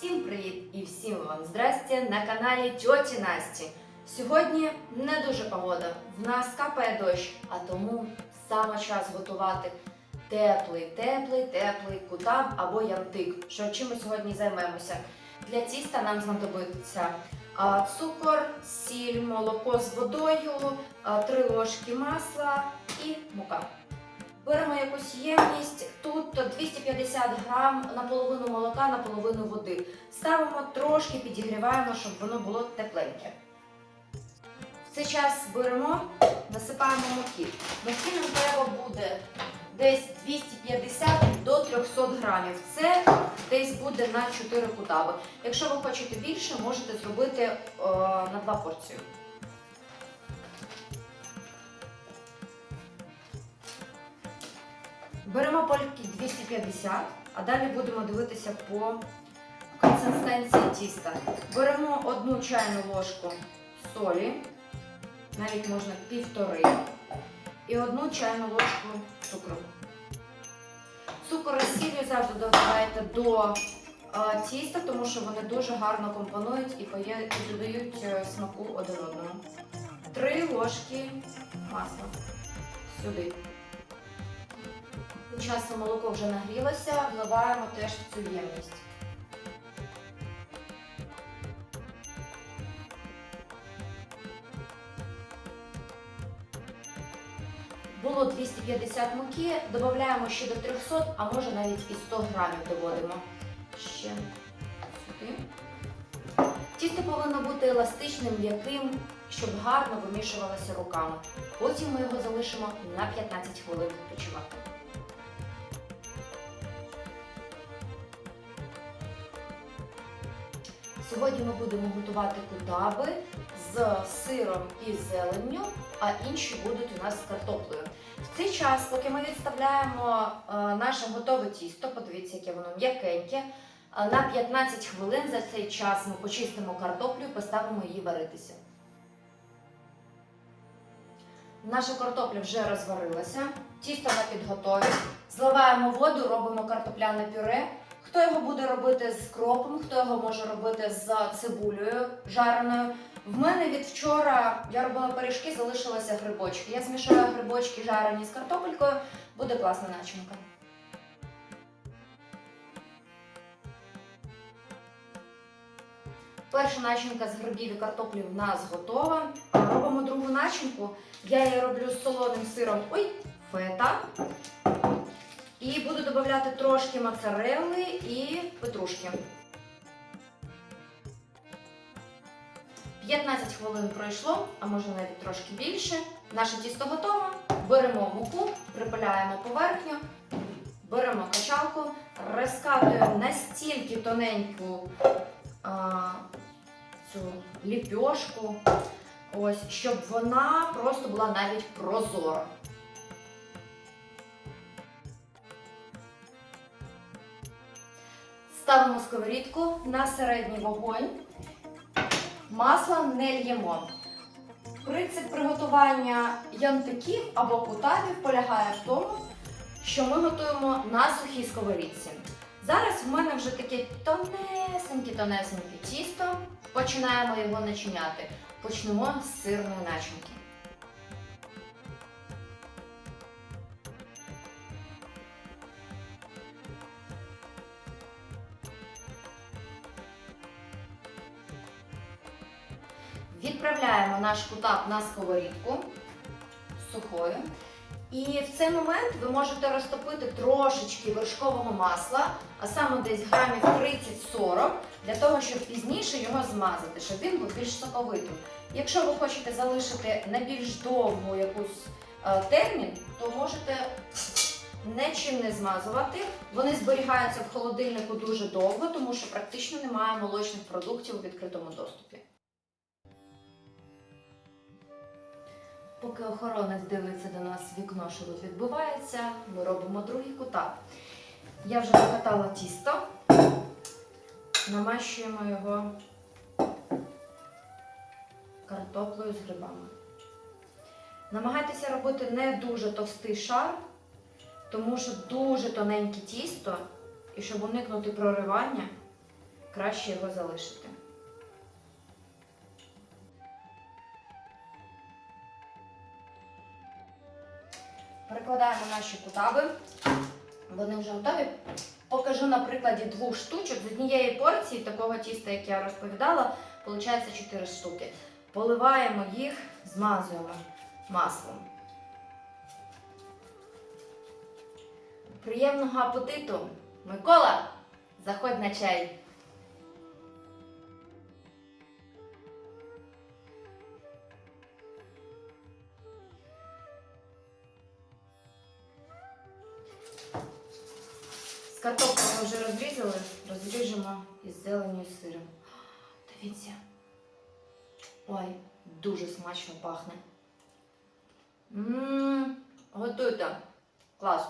Всім привіт і всім вам здрасте на каналі Тьоті Насті. Сьогодні не дуже погода. В нас капає дощ, а тому саме час готувати теплий, теплий, теплий кутаб або янтик. Що чим ми сьогодні займемося? Для тіста нам знадобиться цукор, сіль, молоко з водою, три ложки масла і мука. Беремо якусь ємність, тут 250 грам наполовину молока, наполовину води. Ставимо трошки, підігріваємо, щоб воно було тепленьке. В цей час беремо, насипаємо муки. Муки нам треба буде десь 250 до 300 грамів. Це десь буде на 4 кутаби. Якщо ви хочете більше, можете зробити е, на 2 порції. Беремо польки 250, а далі будемо дивитися по консистенції тіста. Беремо одну чайну ложку солі, навіть можна півтори, і одну чайну ложку цукру. Цукор і сіль завжди додавайте до е, тіста, тому що вони дуже гарно компонують і додають е, смаку один одному. Три ложки масла сюди. Часом молоко вже нагрілося, вливаємо теж в цю ємність. Було 250 муки, додаємо ще до 300, а може навіть і 100 грамів доводимо. Ще сюди. Тісто повинно бути еластичним, м'яким, щоб гарно вимішувалося руками. Потім ми його залишимо на 15 хвилин відпочивати. Сьогодні ми будемо готувати кутаби з сиром і зеленню, а інші будуть у нас з картоплею. В цей час, поки ми відставляємо е, наше готове тісто, подивіться, яке воно м'якеньке. е, На 15 хвилин за цей час ми почистимо картоплю і поставимо її варитися. Наша картопля вже розварилася, тісто на підготові. Зливаємо воду, робимо картопляне пюре. Хто його буде робити з кропом, хто його може робити з цибулею жареною. В мене від вчора я робила пиріжки, залишилися грибочки. Я змішаю грибочки жарені з картопелькою, буде класна начинка. Перша начинка з грибів і картоплі в нас готова. Робимо другу начинку. Я її роблю з солоним сиром. Ой, фета. І буду додавати трошки моцарелли і петрушки. 15 хвилин пройшло, а може навіть трошки більше. Наше тісто готове. Беремо муку, припиляємо поверхню, беремо качалку, розкатуємо настільки тоненьку а, цю ліпьошку, ось, щоб вона просто була навіть прозора. Ставимо сковорідку на середній вогонь. Масло не л'ємо. Принцип приготування янтиків або кутабів полягає в тому, що ми готуємо на сухій сковорідці. Зараз в мене вже таке тонесеньке-тонесеньке тісто. Починаємо його начиняти. Почнемо з сирної начинки. Відправляємо наш кутап на сковорідку сухою. І в цей момент ви можете розтопити трошечки вершкового масла, а саме десь грамів 30-40, для того, щоб пізніше його змазати, щоб він був більш соковитим. Якщо ви хочете залишити на більш довгу якусь е, термін, то можете нічим не змазувати. Вони зберігаються в холодильнику дуже довго, тому що практично немає молочних продуктів у відкритому доступі. Поки охоронець дивиться до нас вікно, що тут відбувається, ми робимо другий кутап. Я вже покатала тісто, намащуємо його картоплею з грибами. Намагайтеся робити не дуже товстий шар, тому що дуже тоненьке тісто, і щоб уникнути проривання, краще його залишити. Перекладаємо наші кутаби. Вони вже готові. Покажу на прикладі двох штучок. З однієї порції такого тіста, як я розповідала, виходить 4 штуки. Поливаємо їх, змазуємо маслом. Приємного апетиту! Микола, заходь на чай. З картоплею ми вже розрізали, розріжемо із зеленю і сиром. Дивіться. Ой, дуже смачно пахне. Ммм, готуйте. Клас.